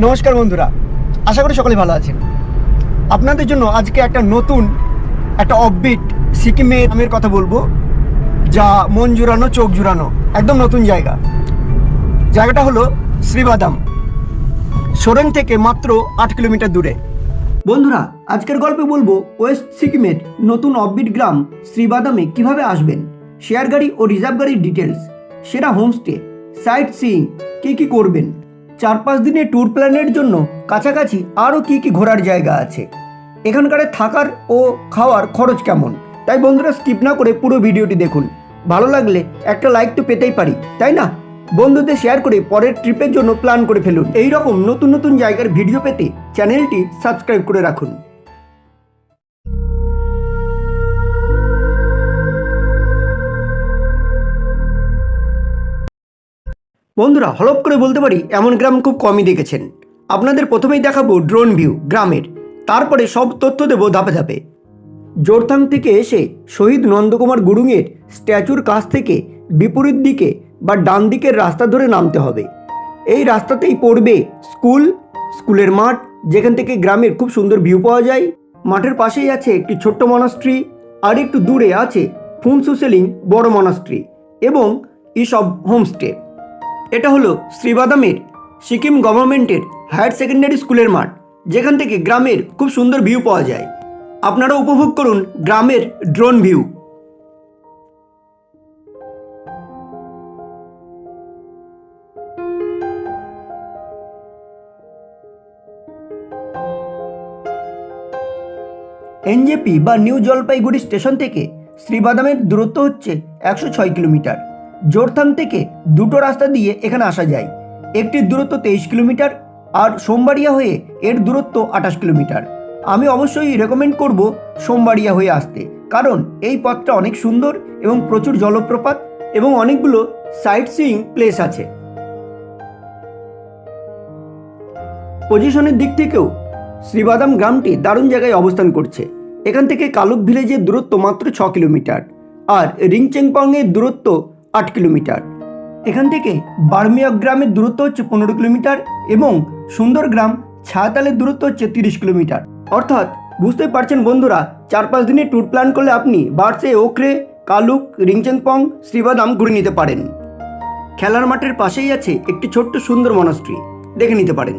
নমস্কার বন্ধুরা, আশা করি সকলে ভালো আছেন। আপনাদের জন্য আজকে একটা নতুন, একটা অববিট সিকিমের আমের কথা বলব, যা মন জুড়ানো, চোখ জুড়ানো, একদম নতুন জায়গা। জায়গাটা হলো শ্রীবাদাম। সোরেং থেকে মাত্র আট কিলোমিটার দূরে। বন্ধুরা, আজকের গল্পে বলব ওয়েস্ট সিকিমের নতুন অববিট গ্রাম শ্রীবাদামে কীভাবে আসবেন। শেয়ার গাড়ি ও রিজার্ভ গাড়ির ডিটেলস সেরা হোমস্টে সাইট সিইং কী কী করবেন। চার পাঁচ দিনের ট্যুর প্ল্যানের জন্য কাছাকাছি আরও কী কী ঘোরার জায়গা আছে? এখানকার থাকার ও খাওয়ার খরচ কেমন? তাই বন্ধুরা স্কিপ না করে পুরো ভিডিওটি দেখুন। ভালো লাগলে একটা লাইক তো পেতেই পারি, তাই না? বন্ধুদের শেয়ার করে পরের ট্রিপের জন্য প্ল্যান করে ফেলুন। এই রকম নতুন নতুন জায়গার ভিডিও পেতে চ্যানেলটি সাবস্ক্রাইব করে রাখুন। বন্ধুরা, হলপ করে বলতে পারি, এমন গ্রাম খুব কমই দেখেছেন। আপনাদের প্রথমেই দেখাবো ড্রোন ভিউ গ্রামের। তারপরে সব তথ্য দেবো ধাপে ধাপে। জোরথাং থেকে এসে শহীদ নন্দকুমার গুরুংয়ের স্ট্যাচুর কাছ থেকে বিপরীত দিকে বা ডান দিকের রাস্তা ধরে নামতে হবে। এই রাস্তাতেই পড়বে স্কুল, স্কুলের মাঠ, যেখান থেকে গ্রামের খুব সুন্দর ভিউ পাওয়া যায়। মাঠের পাশেই আছে একটি ছোট্ট মনাস্ট্রি আর একটু দূরে আছে ফুনসু সেলিং বড় মনাস্ট্রি এবং ইসব হোমস্টে এটা হলো শ্রীবাদামের, সিকিম গভর্নমেন্টের হায়ার সেকেন্ডারি স্কুলের মাঠ, যেখান থেকে গ্রামের খুব সুন্দর ভিউ পাওয়া যায়। আপনারা উপভোগ করুন গ্রামের ড্রোন ভিউ। এনজেপি বা নিউ জলপাইগুড়ি স্টেশন থেকে শ্রীবাদামের দূরত্ব হচ্ছে একশো ছয় কিলোমিটার। জোরথাং থেকে দুটো রাস্তা দিয়ে এখানে আসা যায়। একটির দূরত্ব তেইশ কিলোমিটার আর সোমবাড়িয়া হয়ে এর দূরত্ব আঠাশ কিলোমিটার। আমি অবশ্যই রেকমেন্ড করব সোমবাড়িয়া হয়ে আসতে, কারণ এই পথটা অনেক সুন্দর এবং প্রচুর জলপ্রপাত এবং অনেকগুলো সাইট সিইং প্লেস আছে। পজিশনের দিক থেকেও শ্রীবাদাম গ্রামটি দারুণ জায়গায় অবস্থান করছে। এখান থেকে কালুক ভিলেজের দূরত্ব মাত্র ছ কিলোমিটার আর রিংচেংপংয়ের দূরত্ব আট কিলোমিটার। এখান থেকে বার্মিয়ক গ্রামের দূরত্ব হচ্ছে পনেরো কিলোমিটার এবং সুন্দরগ্রাম ছায়াতালের দূরত্ব হচ্ছে তিরিশ কিলোমিটার। অর্থাৎ বুঝতে পারছেন বন্ধুরা, চার পাঁচ দিনের ট্যুর প্ল্যান করলে আপনি বার্সে, ওখরে, কালুক, রিংচেনপং, শ্রীবাদাম ঘুরে নিতে পারেন। খেলার মাঠের পাশেই আছে একটি ছোট্ট সুন্দর মনাস্ট্রি দেখে নিতে পারেন।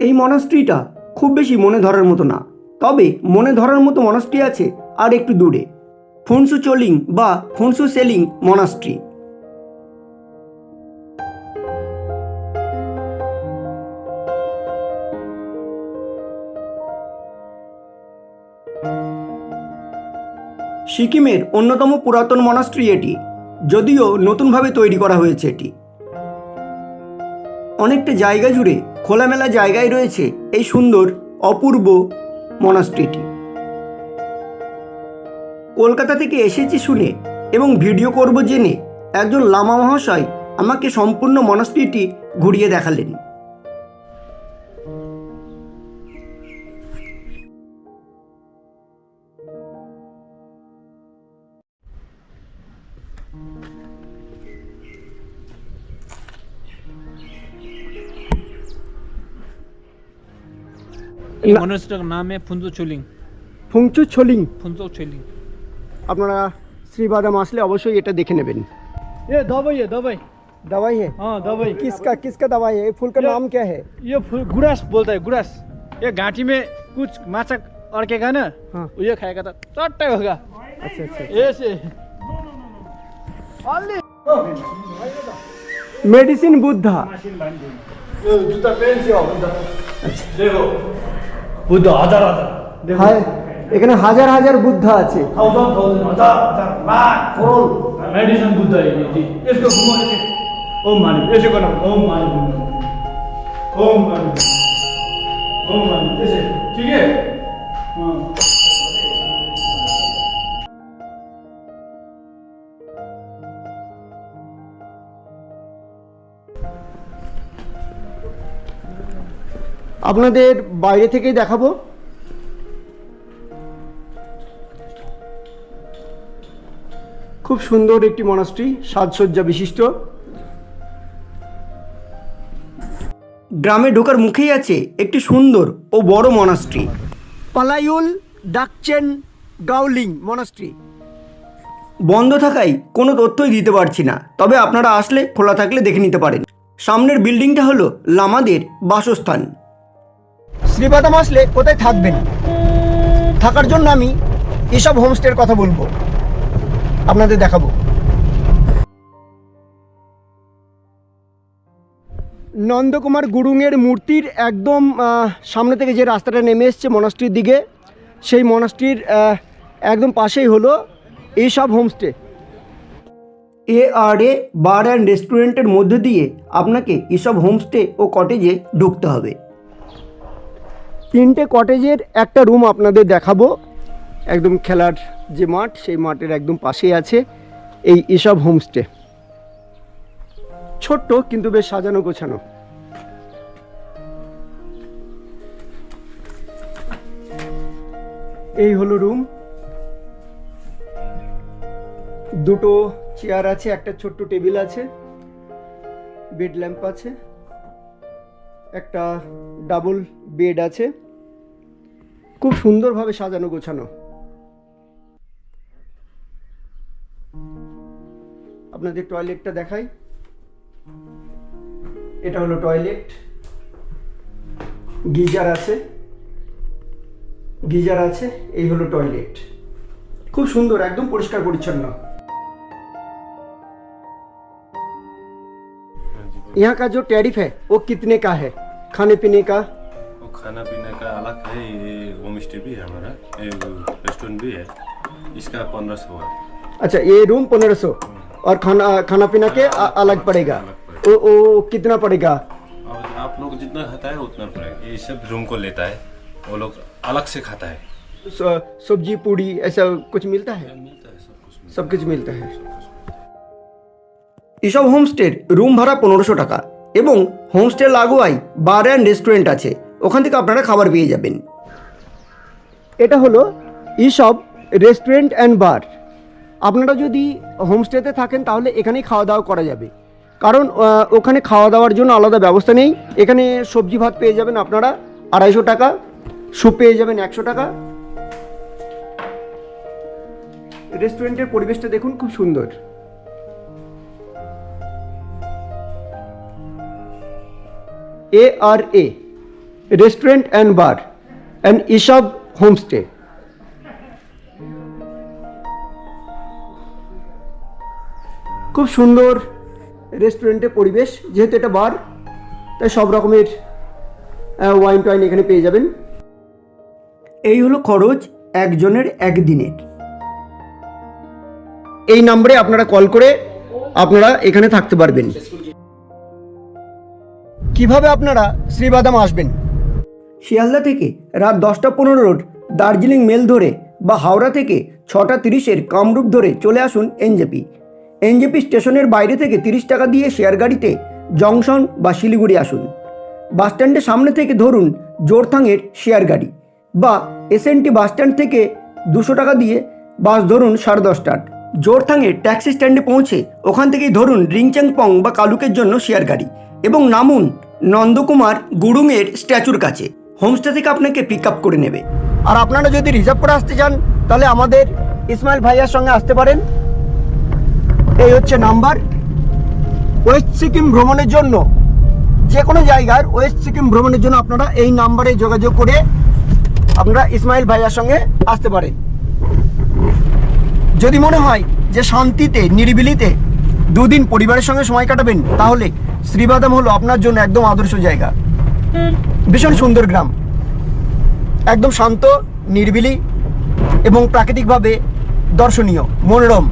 এই মনাস্ট্রিটা খুব বেশি মনে ধরার মতো না। তবে মনে ধরার মতো মনাস্ট্রি আছে আর একটু দূরে। ফুনসু চোলিং বা ফুনসু সেলিং মনাস্ট্রি সিকিমের অন্যতম পুরাতন মনাস্ট্রি এটি, যদিও নতুনভাবে তৈরি করা হয়েছে এটি। অনেকটা জায়গা জুড়ে খোলামেলা জায়গায় রয়েছে এই সুন্দর, অপূর্ব মনাস্ট্রিটি কলকাতা থেকে এসেছি শুনে এবং ভিডিও করব জেনে একজন লামা মহাশয় আমাকে সম্পূর্ণ মনাস্ট্রিটি ঘুরিয়ে দেখালেন। এই মনস্টার নাম है फुंजो चुलिंग ফুংচু ছলিং फुंजो चुलिंग আপনারা শ্রীবাদাম আসলে অবশ্যই এটা দেখে নেবেন ये दवाई है दवाई दवाई है हाँ दवाई किसका किसका दवाई है ये फूल का ये- नाम क्या है ये फूल गुरास बोलता है गुरास ये घाटी में कुछ माचा अड़केगा ना हाँ ये खाएगा तो चट्टा होगा अच्छा अच्छा ऐसे मेडिसिन बुद्धा जूता पहन से देखो बुद्ध हजार हजार হায় এখানে হাজার হাজার বুদ্ধা আছে थाउजेंड थाउजेंड हजार हजार लाख करोड़ मेडिसिन बुद्ध है ये जी इसको घुमा ऐसे ओम मानी ऐसे करना ओम मानी ओम मानी ओम मानी ऐसे ठीक है हाँ আপনাদের বাইরে থেকেই দেখাবো। খুব সুন্দর একটি মনাস্ট্রি, সাজসজ্জা বিশিষ্ট। গ্রামে ঢোকার মুখেই আছে একটি সুন্দর ও বড় মনাস্ট্রি। পালাইউল ডাকচেন গাউলিং মনাস্ট্রি। বন্ধ থাকায় কোনো তথ্যই দিতে পারছি না, তবে আপনারা আসলে খোলা থাকলে দেখে নিতে পারেন। সামনের বিল্ডিংটা হলো লামাদের বাসস্থান। শ্রীবাদাম আসলে কোথায় থাকবেন? থাকার জন্য আমি এসব হোমস্টের কথা বলব। আপনাদের দেখাবো। নন্দকুমার গুরুংয়ের মূর্তির একদম সামনে থেকে যে রাস্তাটা নেমে এসছে মনাস্ট্রির দিকে, সেই মনাস্ট্রির একদম পাশেই হলো এইসব homestay. A R A bar and রেস্টুরেন্টের মধ্যে দিয়ে আপনাকে এসব হোমস্টে ও কটেজে ঢুকতে হবে। তিনটে কটেজের একটা রুম আপনাদের দেখাবো। একদম খেলার যে মাঠ, সেই মাঠের একদম পাশেই আছে এই এসব হোমস্টে ছোট্ট কিন্তু বেশ সাজানো গোছানো। এই হলো রুম দুটো চেয়ার আছে, একটা ছোট্ট টেবিল আছে বেড ল্যাম্প আছে। একটা ডাবল বেড আছে। খুব সুন্দরভাবে সাজানো, গোছানো। আপনাদের টয়লেটটা দেখাই। এটা হলো টয়লেট গিজার আছে। গিজার আছে, এই হলো টয়লেট খুব সুন্দর, একদম পরিষ্কার পরিচ্ছন্ন यहाँ का जो टैरिफ है वो कितने का है? खाने पीने का? वो खाना पीने का अलग है ये होम स्टे भी है हमारा ये रेस्टोरेंट भी है। इसका पंद्रह सौ है। अच्छा ये रूम पंद्रह सौ और खाना खाना पीना के अ- अलग पड़ेगा। वो, वो कितना पड़ेगा? और आप लोग जितना खाता है उतना पड़ेगा। ये सब रूम को लेता है वो लोग अलग से खाता है। सब्ज़ी पूड़ी ऐसा कुछ मिलता है? मिलता है सब कुछ सब कुछ मिलता है। এসব হোমস্টের রুম ভাড়া পনেরোশো টাকা এবং হোমস্টে লাগোয়াই, বার অ্যান্ড রেস্টুরেন্ট আছে। ওখান থেকে আপনারা খাবার পেয়ে যাবেন। এটা হলো ইসব রেস্টুরেন্ট অ্যান্ড বার। আপনারা যদি হোমস্টেতে থাকেন, তাহলে এখানেই খাওয়া দাওয়া করা যাবে। কারণ ওখানে খাওয়া দাওয়ার জন্য আলাদা ব্যবস্থা নেই। এখানে সবজি ভাত পেয়ে যাবেন আপনারা আড়াইশো টাকা, স্যুপ পেয়ে যাবেন একশো টাকা। রেস্টুরেন্টের পরিবেশটা দেখুন, খুব সুন্দর। এ আর এ রেস্টুরেন্ট অ্যান্ড বার অ্যান্ড ইসব হোমস্টে খুব সুন্দর রেস্টুরেন্টের পরিবেশ, যেহেতু এটা বার তাই সব রকমের ওয়াইন টয়েন এখানে পেয়ে যাবেন। এই হলো খরচ একজনের একদিনের। এই নম্বরে আপনারা কল করে আপনারা এখানে থাকতে পারবেন। কীভাবে আপনারা শ্রীবাদাম আসবেন? শিয়ালদা থেকে রাত দশটা পনেরোর দার্জিলিং মেল ধরে বা হাওড়া থেকে ছটা তিরিশের কামরূপ ধরে চলে আসুন এনজেপি। এনজেপি স্টেশনের বাইরে থেকে তিরিশ টাকা দিয়ে শেয়ার গাড়িতে জংশন বা শিলিগুড়ি আসুন। বাসস্ট্যান্ডের সামনে থেকে ধরুন জোরথাংয়ের শেয়ার গাড়ি বা এসএনটি বাসস্ট্যান্ড থেকে দুশো টাকা দিয়ে বাস ধরুন সাড়ে দশটার। জোরথাংয়ের ট্যাক্সি স্ট্যান্ডে পৌঁছে ওখান থেকেই ধরুন রিংচ্যাংপং বা কালুকের জন্য শেয়ার গাড়ি। এবং নামুন নন্দকুমার গুরুংয়ের স্ট্যাচুর কাছে। হোমস্টে থেকে আপনাকে পিক আপ করে নেবে। আর আপনারা যদি রিজার্ভ করে আসতে চান, তাহলে আমাদের ইসমাইল ভাইয়ার সঙ্গে আসতে পারেন। এই হচ্ছে নাম্বার। ওয়েস্ট সিকিম ভ্রমণের জন্য যে কোনো জায়গার ওয়েস্ট সিকিম ভ্রমণের জন্য আপনারা এই নাম্বারে যোগাযোগ করে আপনারা ইসমাইল ভাইয়ার সঙ্গে আসতে পারেন। যদি মনে হয় যে শান্তিতে, নিরিবিলিতে দুদিন পরিবারের সঙ্গে সময় কাটাবেন, তাহলে শ্রীবাদাম হলো আপনার জন্য একদম আদর্শ জায়গা। ভীষণ সুন্দর গ্রাম। একদম শান্ত, নিরিবিলি এবং প্রাকৃতিকভাবে দর্শনীয়, মনোরম।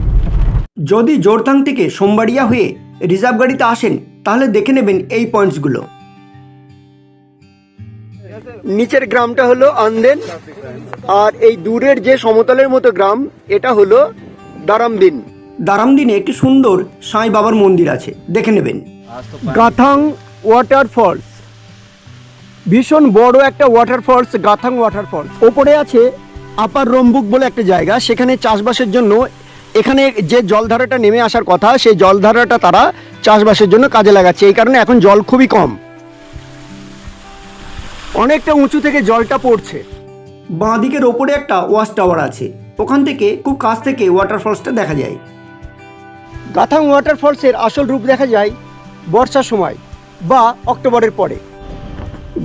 যদি জোরথাং থেকে সোমবাড়িয়া হয়ে রিজার্ভ গাড়িতে আসেন, তাহলে দেখে নেবেন এই পয়েন্টসগুলো। নিচের গ্রামটা হলো আন্দেন, আর এই দূরের যে সমতলের মতো গ্রাম, এটা হলো দারামদিন। দারামদিনে একটি সুন্দর সাঁই বাবার মন্দির আছে, দেখে নেবেন। গাথাং ওয়াটারফলস ভীষণ বড় একটা ওয়াটারফলস গাথাং ওয়াটারফলস ওপরে আছে আপার রম্বুক বলে একটা জায়গা, সেখানে চাষবাসের জন্য এখানে যে জলধারাটা নেমে আসার কথা, সেই জলধারাটা তারা চাষবাসের জন্য কাজে লাগাচ্ছে। এই কারণে এখন জল খুবই কম। অনেকটা উঁচু থেকে জলটা পড়ছে। বাঁ দিকের ওপরে একটা ওয়াশ টাওয়ার আছে। ওখান থেকে খুব কাছ থেকে ওয়াটারফলসটা দেখা যায়। গাথাং ওয়াটারফলসের আসল রূপ দেখা যায় বর্ষার সময় বা অক্টোবরের পরে।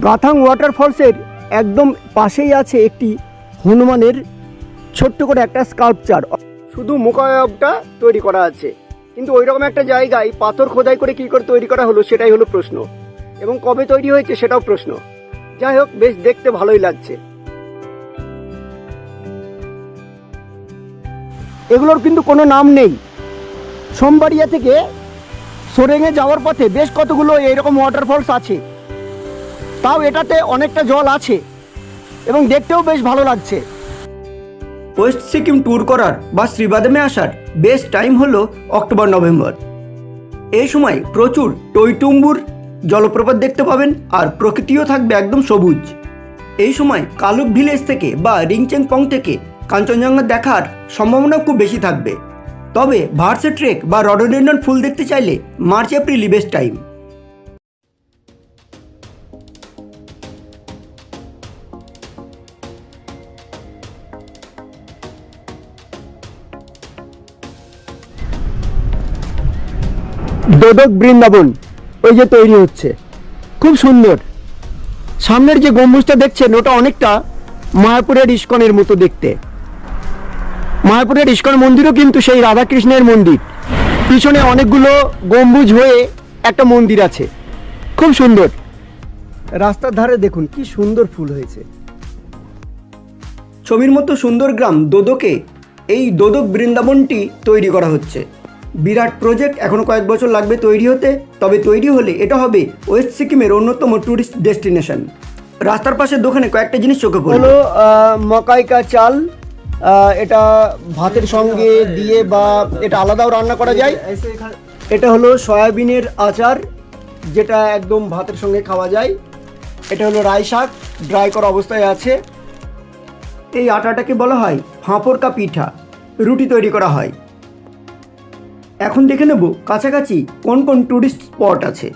গাথাং ওয়াটারফলসের একদম পাশেই আছে একটি হনুমানের ছোট্ট করে একটা স্কাল্পচার। শুধু মুখায়বটা তৈরি করা আছে। কিন্তু ওই রকম একটা জায়গায় পাথর খোদাই করে কী করে তৈরি করা হলো সেটাই হলো প্রশ্ন। এবং কবে তৈরি হয়েছে সেটাও প্রশ্ন। যাই হোক, বেশ দেখতে ভালোই লাগছে। এগুলোর কিন্তু কোনো নাম নেই। সোমবাড়িয়া থেকে সোরেঙে যাওয়ার পথে বেশ কতগুলো এইরকম ওয়াটারফলস আছে। তাও এটাতে অনেকটা জল আছে এবং দেখতেও বেশ ভালো লাগছে। ওয়েস্ট সিকিম ট্যুর করার বা শ্রীবাদামে আসার বেস্ট টাইম হলো অক্টোবর, নভেম্বর। এই সময় প্রচুর টইটুম্বুর জলপ্রপাত দেখতে পাবেন আর প্রকৃতিও থাকবে একদম সবুজ। এই সময় কালুক ভিলেজ থেকে বা রিংচেং পং থেকে কাঞ্চনজঙ্ঘা দেখার সম্ভাবনা খুব বেশি থাকবে। তবে ভার্সে ট্রেক বা রডোডেন্ডন ফুল দেখতে চাইলে মার্চ এপ্রিলই বেস্ট টাইম। দোদক বৃন্দাবন, ওই যে তৈরি হচ্ছে। খুব সুন্দর। সামনের যে গম্বুজটা দেখছেন, ওটা অনেকটা মায়াপুরের ইস্কনের মতো দেখতে। মায়াপুরের ইস্কন মন্দিরও কিন্তু সেই রাধাকৃষ্ণের মন্দির। পিছনে অনেকগুলো গম্বুজ হয়ে একটা মন্দির আছে। খুব সুন্দর। রাস্তার ধারে দেখুন কি সুন্দর ফুল হয়েছে। ছবির মতো সুন্দর গ্রাম দোদকে। এই দোদক বৃন্দাবনটি তৈরি করা হচ্ছে। বিরাট প্রজেক্ট এখনও কয়েক বছর লাগবে তৈরি হতে। তবে তৈরি হলে এটা হবে ওয়েস্ট সিকিমের অন্যতম ট্যুরিস্ট ডেস্টিনেশন। রাস্তার পাশের দোকানে কয়েকটা জিনিস চোখে পড়ল। মকাইকা চাল এটা ভাতের সঙ্গে দিয়ে বা এটা আলাদাও রান্না করা যায়। এটা হলো সয়াবিনের আচার, যেটা একদম ভাতের সঙ্গে খাওয়া যায়। এটা হলো রাই শাক, ড্রাই করা অবস্থায় আছে। এই আটাটাকে বলা হয় ফাঁপড় কা পিঠা, রুটি তৈরি করা হয়। এখন দেখে নেব কাছাকাছি কোন কোন ট্যুরিস্ট স্পট আছে।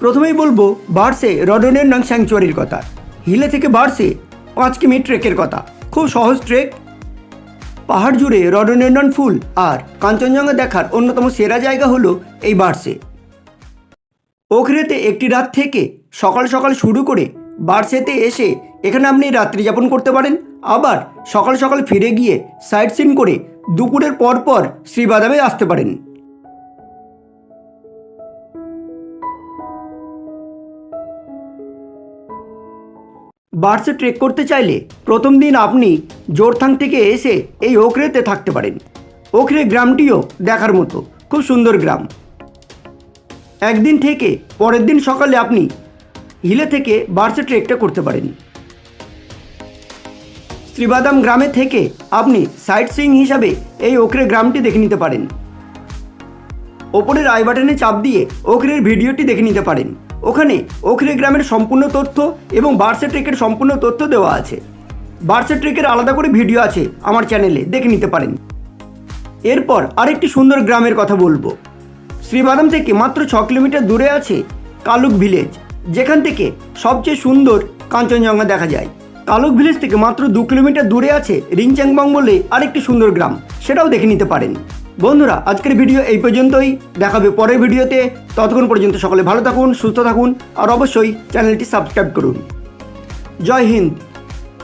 প্রথমেই বলব বার্সে রডনের নাং স্যাংচুয়ারির কথা। হিলে থেকে বার্সে পাঁচ কিমি ট্রেকের কথা। খুব সহজ ট্রেক? পাহাড় জুড়ে রডনেন্ডন ফুল আর কাঞ্চনজঙ্ঘা দেখার অন্যতম সেরা জায়গা হলো এই বার্সে। ওখরেতে একটি রাত থেকে সকাল সকাল শুরু করে বার্সেতে এসে এখানে আপনি রাত্রি যাপন করতে পারেন। আবার সকাল সকাল ফিরে গিয়ে সাইট সিন করে দুপুরের পর পর শ্রীবাদামে আসতে পারেন। বার্সে ট্রেক করতে চাইলে প্রথম দিন আপনি জোরথাং থেকে এসে এই ওখরেতে থাকতে পারেন। ওখরে গ্রামটিও দেখার মতো, খুব সুন্দর গ্রাম। একদিন থেকে পরের দিন সকালে আপনি হিলে থেকে বার্সে ট্রেকটা করতে পারেন। শ্রীবাদাম গ্রামে থেকে আপনি সাইট সিইং হিসাবে এই ওখরে গ্রামটি দেখে নিতে পারেন। ওপরের আই বাটনে চাপ দিয়ে ওখরের ভিডিওটি দেখে নিতে পারেন। ওখানে ওখরে গ্রামের সম্পূর্ণ তথ্য এবং বার্সে ট্রেকের সম্পূর্ণ তথ্য দেওয়া আছে। বার্সে ট্রেকের আলাদা করে ভিডিও আছে আমার চ্যানেলে, দেখে নিতে পারেন। এরপর আরেকটি সুন্দর গ্রামের কথা বলব। শ্রীবাদাম থেকে মাত্র ছ কিলোমিটার দূরে আছে কালুক ভিলেজ, যেখান থেকে সবচেয়ে সুন্দর কাঞ্চনজঙ্ঘা দেখা যায়। কালুক ভিলেজ থেকে মাত্র দু কিলোমিটার দূরে আছে রিংচ্যাংবং বলে আরেকটি সুন্দর গ্রাম, সেটাও দেখে নিতে পারেন। বন্ধুরা, আজকের ভিডিও এই পর্যন্তই। দেখাবে পরের ভিডিওতে। ততক্ষণ পর্যন্ত সকলে ভালো থাকুন, সুস্থ থাকুন, আর অবশ্যই চ্যানেলটি সাবস্ক্রাইব করুন। জয় হিন্দ।